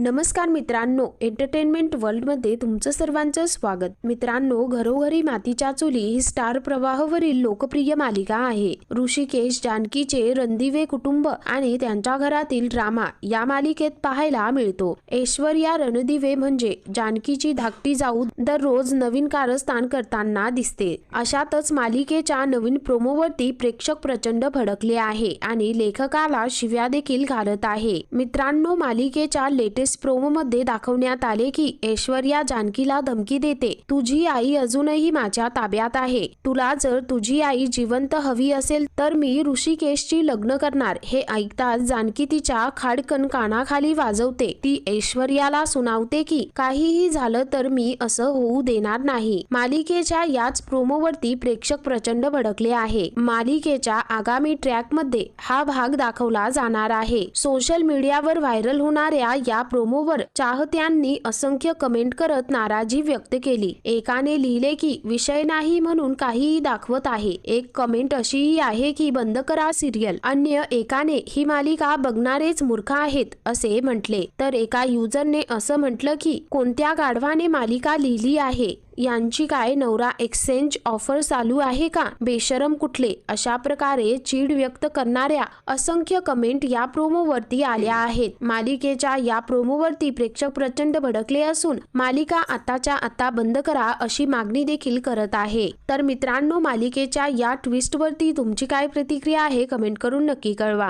नमस्कार मित्रांनो एंटरटेनमेंट वर्ल्डमध्ये तुमचं सर्वांचं स्वागत. मित्रांनो घरोघरी मातीच्या चुली ही स्टार प्रवाहवरील लोकप्रिय मालिका आहे. ऋषिकेश जानकीचे रणदिवे कुटुंब आणि त्यांच्या घरातील ड्रामा या मालिकेत पाहायला मिळतो. ऐश्वर्या रणदिवे म्हणजे जानकीची धाकटी जाऊ दररोज नवीन कारस्थान करताना दिसते. अशातच मालिकेच्या नवीन प्रोमोवरती प्रेक्षक प्रचंड भडकले आहे आणि लेखकाला शिव्या देखील घालत आहे. मित्रांनो मालिकेच्या लेटेस्ट प्रोमो मध्ये दाखवण्यात आले की ऐश्वर्या जानकीला धमकी देते. तुझी आई अजूनही माझ्या ताब्यात आहे. तुला जर तुझी आई जिवंत हवी असेल तर मी ऋषिकेशची लग्न करणार. हे ऐकताच जानकी तिच्या खाडकन कानाखाली वाजवते. ती ऐश्वर्याला सुनावते की काहीही झालं तर मी असं होऊ देणार नाही. मालिकेच्या याच प्रोमोवरती प्रेक्षक प्रचंड भडकले आहे. मालिकेच्या आगामी ट्रॅकमध्ये हा भाग दाखवला जाणार आहे. सोशल मीडियावर व्हायरल होणाऱ्या या प्रोमोवर चाहत्यांनी असंख्य कमेंट करत नाराजी व्यक्त केली. एकाने लिहिले की विषय नाही म्हणून काहीही दाखवत आहे. एक कमेंट अशीही आहे की बंद करा सिरियल. अन्य एकाने ही मालिका बघणारेच मूर्ख आहेत असे म्हटले. तर एका युजरने असं म्हटलं की कोणत्या गाढवाने मालिका लिहिली आहे? यांची काय नवरा एक्सचेंज ऑफर चालू आहे का? बेशरम कुठले? अशा प्रकारे चीड व्यक्त करणाऱ्या असंख्य कमेंट या प्रोमोवरती आल्या आहेत. मालिकेच्या या प्रोमोवरती प्रेक्षक प्रचंड भडकले असून मालिका आताच्या आता बंद करा अशी मागणी देखील करत आहे. तर मित्रांनो मालिकेच्या या ट्विस्ट वरती तुमची काय प्रतिक्रिया आहे कमेंट करून नक्की कळवा.